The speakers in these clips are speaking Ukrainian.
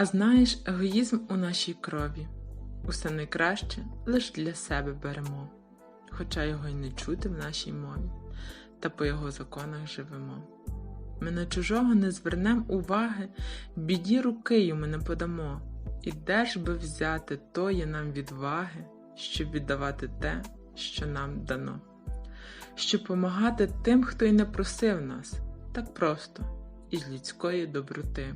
А знаєш, егоїзм у нашій крові. Усе найкраще лиш для себе беремо, хоча його й не чути в нашій мові, та по його законах живемо. Ми на чужого не звернем уваги, біді руки йому не подамо, і де ж би взяти тої нам відваги, щоб віддавати те, що нам дано, щоб помагати тим, хто й не просив нас, так просто, із людської доброти,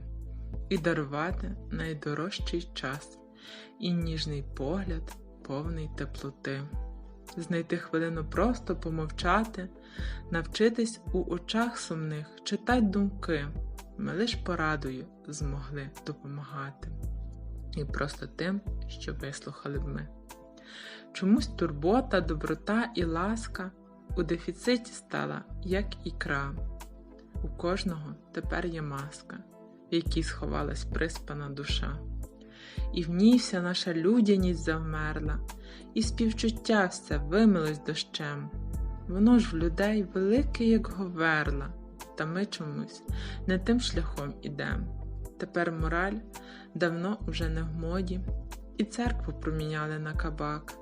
і дарувати найдорожчий час, і ніжний погляд, повний теплоти, знайти хвилину просто помовчати, навчитись у очах сумних читать думки, ми лиш порадою змогли допомагати, і просто тим, що вислухали б ми. Чомусь турбота, доброта і ласка у дефіциті стала, як ікра. У кожного тепер є маска, в якій сховалась приспана душа. І в ній вся наша людяність завмерла, і співчуття все вимилось дощем. Воно ж в людей велике, як говерла, та ми чомусь не тим шляхом ідем. Тепер мораль давно вже не в моді, і церкву проміняли на кабак.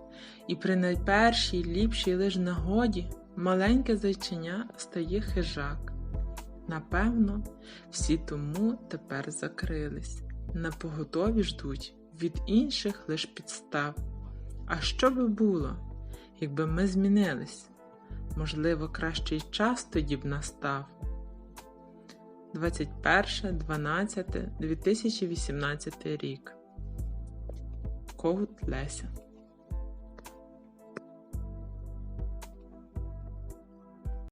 І при найпершій ліпшій лиш нагоді маленьке зайчиня стає хижак. Напевно, всі тому тепер закрились, на поготові ждуть від інших лиш підстав. А що би було, якби ми змінились? Можливо, кращий час тоді б настав. 21.12.2018 рік. Когут Леся